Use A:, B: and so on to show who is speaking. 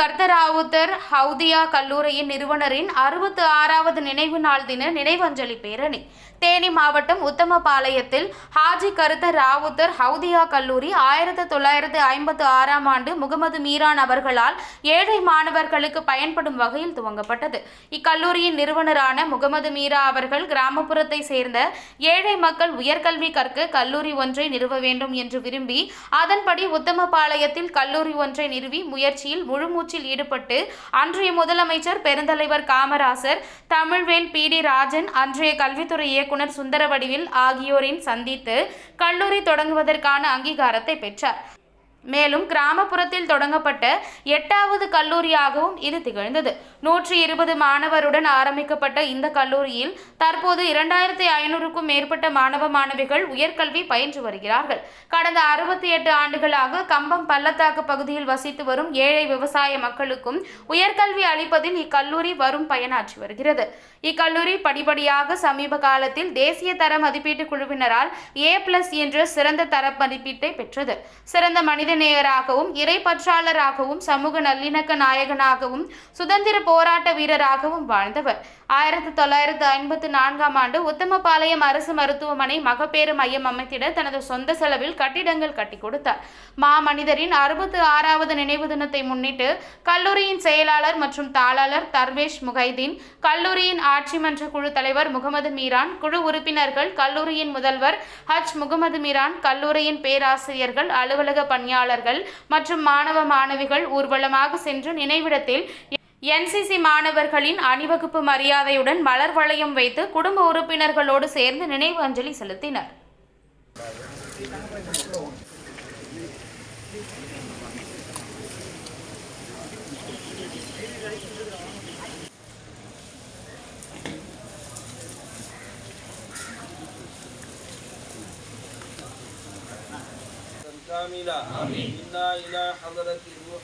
A: கர்த்தராவுத்தர் ஹவுதியா கல்லூரியின் நிறுவனரின் அறுபத்து ஆறாவது நினைவு நாள் தின நினைவஞ்சலி பேரணி. தேனி மாவட்டம் உத்தமபாளையத்தில் ஹாஜி கருத்த ராவுத்தர் ஹவுதியா கல்லூரி ஆயிரத்தி தொள்ளாயிரத்து ஐம்பத்து ஆறாம் ஆண்டு முகமது மீரான் அவர்களால் ஏழை மாணவர்களுக்கு பயன்படும் வகையில் துவங்கப்பட்டது. இக்கல்லூரியின் நிறுவனரான முகமது மீரா அவர்கள் கிராமப்புறத்தை சேர்ந்த ஏழை மக்கள் உயர்கல்வி கற்க கல்லூரி ஒன்றை நிறுவ வேண்டும் என்று விரும்பி அதன்படி உத்தமபாளையத்தில் கல்லூரி ஒன்றை நிறுவி முயற்சியில் முழுமூச்சில் ஈடுபட்டு அன்றைய முதலமைச்சர் பெருந்தலைவர் காமராசர் தமிழ்வேல் பி டி ராஜன் அன்றைய கல்வித்துறை இயக்குனர் சுந்தரவடிவில் ஆகியோரின் சந்தித்து கல்லூரி தொடங்குவதற்கான அங்கீகாரத்தை பெற்றார். மேலும் கிராமப்புறத்தில் தொடங்கப்பட்ட எட்டாவது கல்லூரியாகவும் இது திகழ்ந்தது. நூற்றி இருபது மாணவருடன் ஆரம்பிக்கப்பட்ட இந்த கல்லூரியில் தற்போது இரண்டாயிரத்தி ஐநூறுக்கும் மேற்பட்ட மாணவ மாணவிகள் உயர்கல்வி பயின்று வருகிறார்கள். கடந்த அறுபத்தி எட்டு ஆண்டுகளாக கம்பம் பள்ளத்தாக்கு பகுதியில் வசித்து வரும் ஏழை விவசாய மக்களுக்கும் உயர்கல்வி அளிப்பதில் இக்கல்லூரி வரும் பயனாற்றி வருகிறது. இக்கல்லூரி படிப்படியாக சமீப காலத்தில் தேசிய தர மதிப்பீட்டு குழுவினரால் ஏ பிளஸ் என்ற சிறந்த தர மதிப்பீட்டை பெற்றது. சிறந்த மனித நேயராகவும் இறைப்பற்றாளராகவும் சமூக நல்லிணக்க நாயகனாகவும் சுதந்திர போராட்ட வீரராகவும் வாழ்ந்தவர். ஆயிரத்தி தொள்ளாயிரத்து ஐம்பத்தி நான்காம் ஆண்டு உத்தமபாளையம் அரசு மருத்துவமனை மகப்பேறு மையம் அமைத்திட தனது சொந்த செலவில் கட்டிடங்கள் கட்டி கொடுத்தார். மாமனிதரின் அறுபத்து ஆறாவது நினைவு தினத்தை முன்னிட்டு கல்லூரியின் செயலாளர் மற்றும் தாளாளர் தர்வேஷ் முகைதீன் கல்லூரியின் ஆட்சி மன்ற குழு தலைவர் முகமது மீரான் குழு உறுப்பினர்கள் கல்லூரியின் முதல்வர் ஹஜ் முகமது மீரான் கல்லூரியின் பேராசிரியர்கள் அலுவலக பணியாளர் பணியாளர்கள் மற்றும் மாணவ மாணவிகள் ஊர்வலமாக சென்று நினைவிடத்தில் என்சிசி மாணவர்களின் அணிவகுப்பு மரியாதையுடன் மலர் வளையம் வைத்து குடும்ப உறுப்பினர்களோடு சேர்ந்து நினைவு அஞ்சலி செலுத்தினர்.
B: كاملة إنا إلى حضرة الروح